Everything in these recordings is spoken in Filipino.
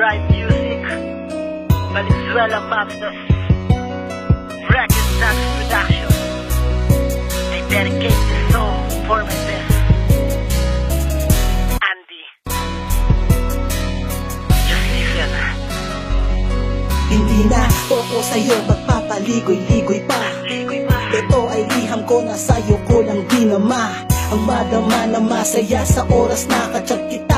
Umbrella Masters Record Tax Production. I dedicate this song for my best Andy. Just listen. Hindi na ako sa'yo magpapaligoy-ligoy pa. Ligoy pa. Ito ay liham ko na sa'yo ko lang dinama. Ang madama na masaya sa oras na kachat kita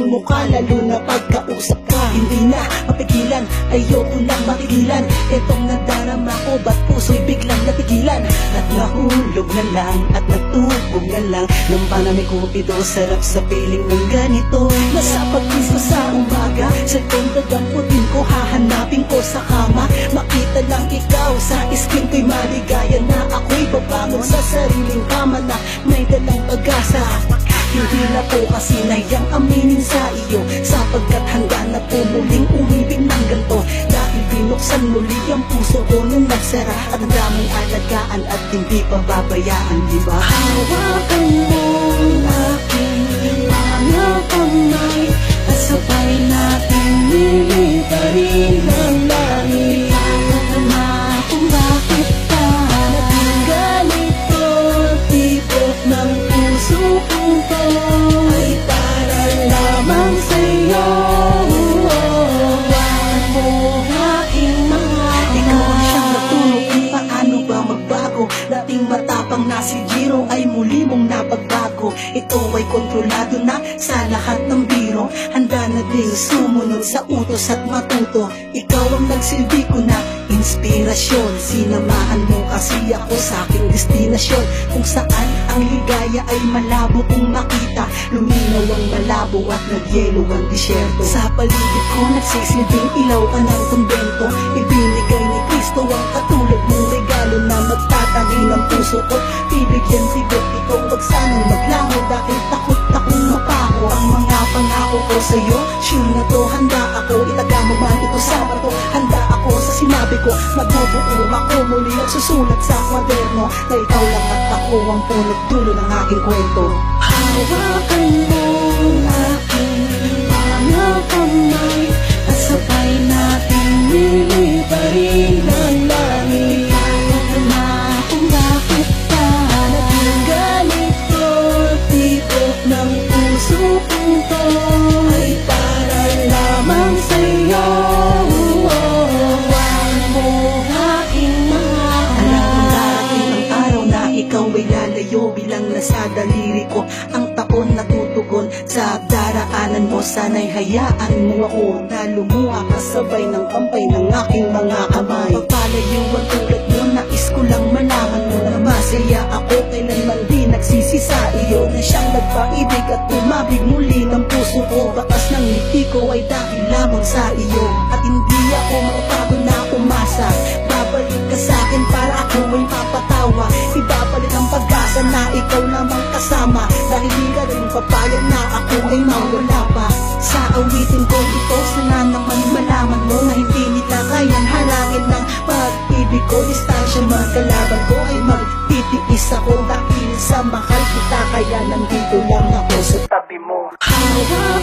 aking mukha lalo na pagkausap ka. Hindi na mapigilan, ayoko nang matigilan. Itong nadarama ko, ba't puso'y biglang natigilan? At nahulog na lang at natubog na lang. Nang panamay kupido, sarap sa piling ng ganito. Nasa pagkiso sa umaga, sa tenda damputin ko Hahanapin ko sa kama, makita lang ikaw Sa iskin ko'y maligaya na ako'y babangon. Sa sariling kama na may dalang pag-asa hindi na po kasi nayang aminin sa iyo. Sapagkat handa na po muling umibig ng ganto. Dahil binuksan muli ang puso ko nung nagsara. At ang daming alagaan at hindi pa babayaan, di ba? Hawakan mo ang Dating matapang na si Jiro ay muli mong napagbago. Ito ay kontrolado na sa lahat ng biro. Handa na din sumunod sa utos at matuto. Ikaw ang nagsilbi ko na inspirasyon. Sinamahan mo kasi ako sa aking destinasyon. Kung saan ang ligaya ay malabo kong makita. Luminaw ang malabo at nagyelo ang disyerto. Sa paligid ko nagsisilbing ilaw ka ng kumbento. Ibinigay ni Kristo ang katulad mong regalo na magtatabi ng puso ko Bibigyan sigot. Ikaw wag sanang maglango. Dahil takot akong mapako. Ang mga pangako ko sa'yo Sure na to. Handa ako Itaga mo man ito sa bato. Handa ako sa sinabi ko Magbubuo ako muli Nagsusulat sa kwaderno. Na ikaw lang at ako ang punot dulo ng aking kwento. Hawakan mo ang Nasa daliri ko. Ang taon na tutugon Sa daraanan mo. Sana'y hayaan mo ako Na lumuha kasabay ng kampay ng aking mga kamay. Papalayo ang tulad mo, nais ko lang malaman mo Na masaya ako. Kailanman di nagsisi sa iyo Na siyang nagpaibig at tumabig muli ng puso ko. Bakas ng ngiti ko ay dahil lamang sa iyo. At hindi ako makapagod na umasa Babalik ka sa akin para ako ay mapatawa. Ibabalit ang pag-asa na ikaw lamang kasama. Dahil di ka rin papayag na ako ay mawala pa. Sa awitin ko ito sana naman malaman mo Na hindi nila kayang halangin ng pag-ibig ko. Distansya magkalaban ko ay magtitiis ako. Dahil sa mahal kita kaya nandito lang ako sa tabi mo. Hawakan